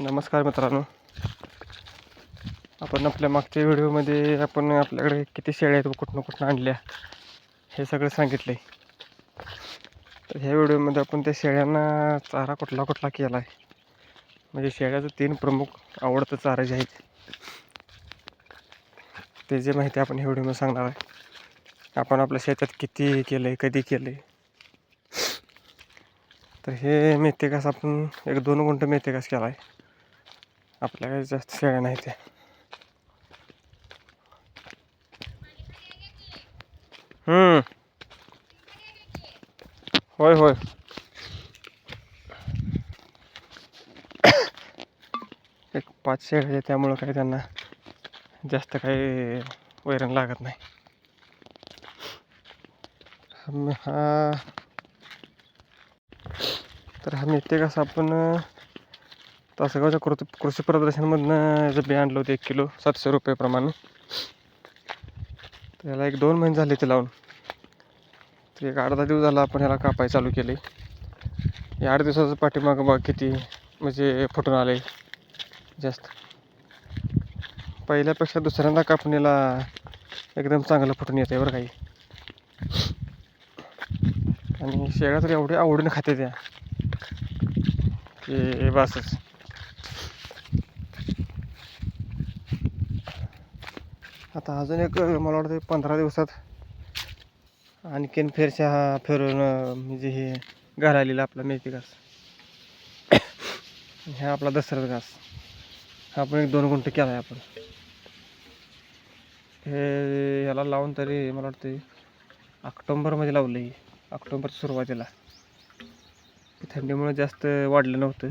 नमस्कार मित्रांनो. आपण आपल्या मागच्या व्हिडिओमध्ये आपण आपल्याकडे किती शेळ्या आहेत व कुठनं कुठनं आणल्या हे सगळं सांगितलं आहे तर ह्या व्हिडिओमध्ये आपण त्या शेळ्यांना चारा कुठला कुठला केला आहे म्हणजे शेळ्याचं तीन प्रमुख आवडतं चारा जे आहेत ते जे माहिती आपण ह्या व्हिडिओमध्ये सांगणार आहे. आपण आपल्या शेतात किती केलं आहे कधी केलं आहे तर हे मेथी घास आपण एक दोन गुंठ मेथी घास केला आहे आपल्याकडे जास्त शेळ्या नाही त्या हम्म. होय होय. एक पाच शेळ्या आहेत त्यामुळं काही त्यांना जास्त काही वैरण लागत नाही. हा. तर हा मेथी कसं आपण तासगावच्या कृती कृषी प्रदर्शनमधनं जे बी आणलं होतं एक किलो सातशे रुपयेप्रमाणे तर याला एक दोन महिने झाले ते लावून. ते एक अर्धा दिवस झाला आपण ह्याला कापाय चालू केले. या आठ दिवसाचं पाठीमागं बघ किती म्हणजे फुटून आले जास्त. पहिल्यापेक्षा दुसऱ्यांदा कापणीला एकदम चांगलं फुटून येते बरं काही. आणि शेळ्या तर एवढ्या आवडीने खाते त्या. की बसच. आता अजून एक मला वाटतं पंधरा दिवसात आणखीन फेरशा फिरून म्हणजे हे घालायलेला आपला मेथी घास. ह्या आपला दसरा घास. हा आपण एक दोन गुंठ केला आहे आपण. हे ह्याला लावून तरी मला वाटतं ऑक्टोंबरमध्ये लावलं आहे ऑक्टोंबरच्या सुरुवातीला. थंडीमुळे जास्त वाढलं नव्हतं.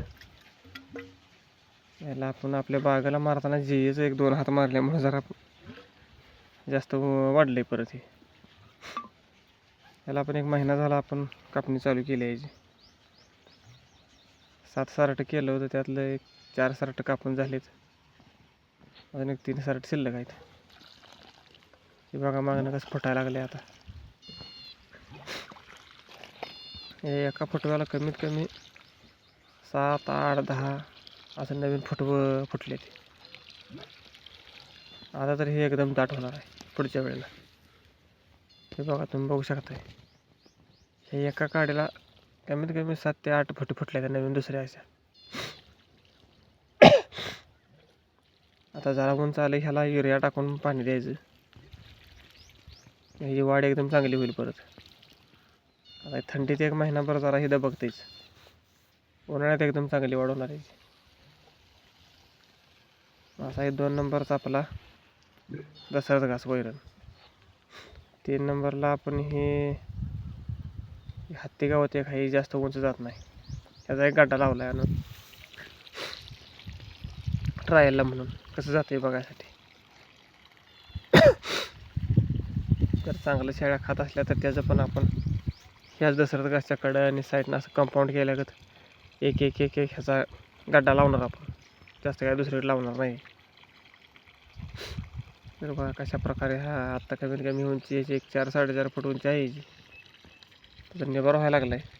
याला आपण आपल्या बागाला मारताना जेच एक दोन हात मारल्यामुळे जरा जास्त वाढलं आहे परत हे. याला आपण एक महिना झाला आपण कापणी चालू केली आहे सात सारटं केलं होतं त्यातलं एक चार सारटं कापून झालेत. अजून एक तीन सारट शिल्लक आहेत. हे बघा मागणं कसं फुटायला लागले आता. हे एका फुटव्याला कमीत कमी सात आठ दहा असं नवीन फुटवं फुटले ते आता तर हे एकदम दाट होणार आहे. पुढच्या वेळेला. हे बघा तुम्ही बघू शकताय. हे एका काडीला कमीत कमी सात ते आठ फुट फुटल्या त्या नवीन दुसऱ्या अशा. आता जरा उंच आलं ह्याला युरिया टाकून पाणी द्यायचं. ह्याची वाढ एकदम चांगली होईल परत. आता थंडीत एक महिनाभर जरा हे दबकतेच उन्हाळ्यात एकदम चांगली वाढ होणार आहे. असा हे दोन नंबरचा आपला दसऱ्याचा घास वैरण तीन नंबरला आपण हे हत्ती गावात एक काही जास्त उंच जात नाही. त्याचा एक गाडा लावला आहे आणून. ट्रायलला म्हणून. कसं जाते बघायसाठी. जर चांगलं शेळ्या खात असल्या तर त्याचं पण आपण ह्याच दसऱ्यात घासच्या कडं आणि साईडनं असं कंपाऊंड केल्यागत एक एक एक एक ह्याचा गड्डा लावणार आपण. जास्त काय दुसरीकडे लावणार नाही. तर बघा कशा प्रकारे हा आत्ता कमीत कमी उंची याची एक चार साडेचार फूट उंची आहे याची तर निभार व्हायला लागला आहे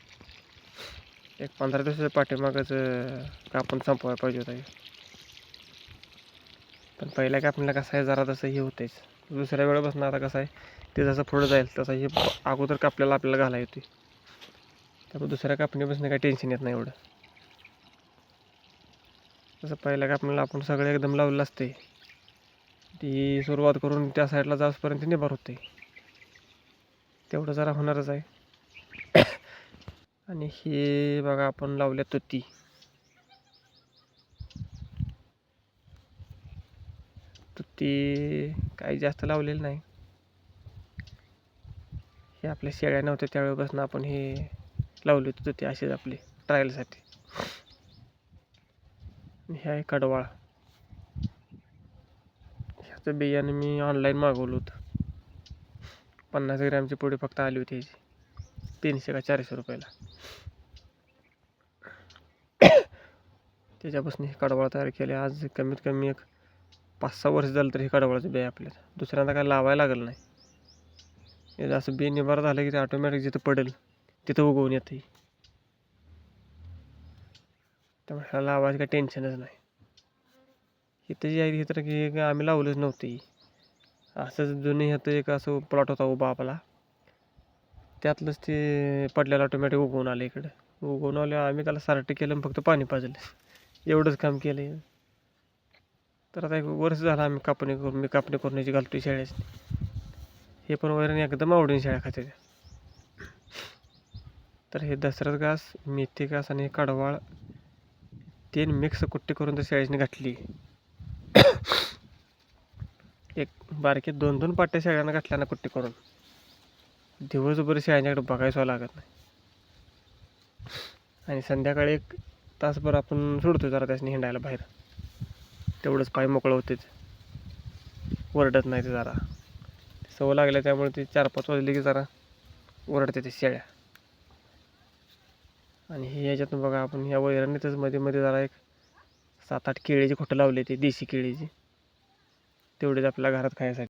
एक पंधरा दिवसाच्या पाठीमागच कापून संपवायला पाहिजे होता हे. पण पहिल्या कापणीला कसं आहे जरा तसं हे होतेच दुसऱ्या वेळेपासून आता कसं आहे ते जसं पुढं जाईल तसं हे अगोदर कापल्याला आपल्याला घालाय होती त्यामुळे दुसऱ्या कापणीपासून काही टेन्शन येत नाही एवढं. तसं पहिल्या कापणीला आपण सगळे एकदम लावलेलं असते ती सुरुवात करून त्या साईडला जाऊपर्यंत निभार होते. तेवढं जरा होणारच आहे. आणि हे बघा आपण लावल्या तुती. तुती काही जास्त लावलेलं नाही. हे आपल्या शेळ्या नव्हत्या त्यावेळेपासून आपण हे लावले होते तुती असेच आपले ट्रायलसाठी. हे आहे कडवाळ. ह्याचं बियाणं मी ऑनलाईन मागवलं होतं. पन्नास ग्रॅमची पुढे फक्त आली होती ह्याची तीनशे का चारशे रुपयाला. त्याच्यापासून हे कडवाळ तयार केले. आज कमीत कमी एक पाच सहा वर्ष झालं तर हे कडवाळाचं बिया आपल्याला दुसऱ्यांदा काय लावायला लागलं नाही. हे असं बी निभार झालं की ते ऑटोमॅटिक जिथं पडेल तिथं उगवून येते त्यामुळे ह्याला लावायचं काही टेन्शनच नाही. इथं जी आहे हे तर की आम्ही लावलंच नव्हती. असंच जुने ह्याचं एक असं प्लॉट होता उभा आपला. त्यातलंच ते पडलेला टोमॅटो उगवून आलं इकडं. उगवून आले आम्ही त्याला सारटं केलं आणि फक्त पाणी पाजलं. एवढंच काम केलं. तर आता एक वर्ष झालं आम्ही कापणी करून मी कापणी करण्याची घालतो शेळ्याची. हे पण वैरण एकदम आवडीने शेळ्या खाते तर हे दसरथ घास मेथी घास आणि हे कडवाळ तीन मिक्स कुट्टी करून तर शाळेने घातली. एक बारके दोन दोन पाट्या शेळ्यांना घातल्या ना कुट्टी करून. दिवसभर शेळ्यांच्याकडे बघायचं लागत नाही. आणि संध्याकाळी एक तासभर आपण सोडतो जरा त्यासनी हिंडायला बाहेर. तेवढंच पाय मोकळं होतेच ओरडत नाही ते जरा. सवय लागल्या त्यामुळे ते चार पाच वाजले की जरा ओरडते ते शेळ्या. आणि हे याच्यातून बघा आपण ह्या वैरणीतच मध्ये मध्ये जरा एक सात आठ केळीचे खोटं लावले ते देशी केळीचे. तेवढेच आपल्या घरात खायसाठी.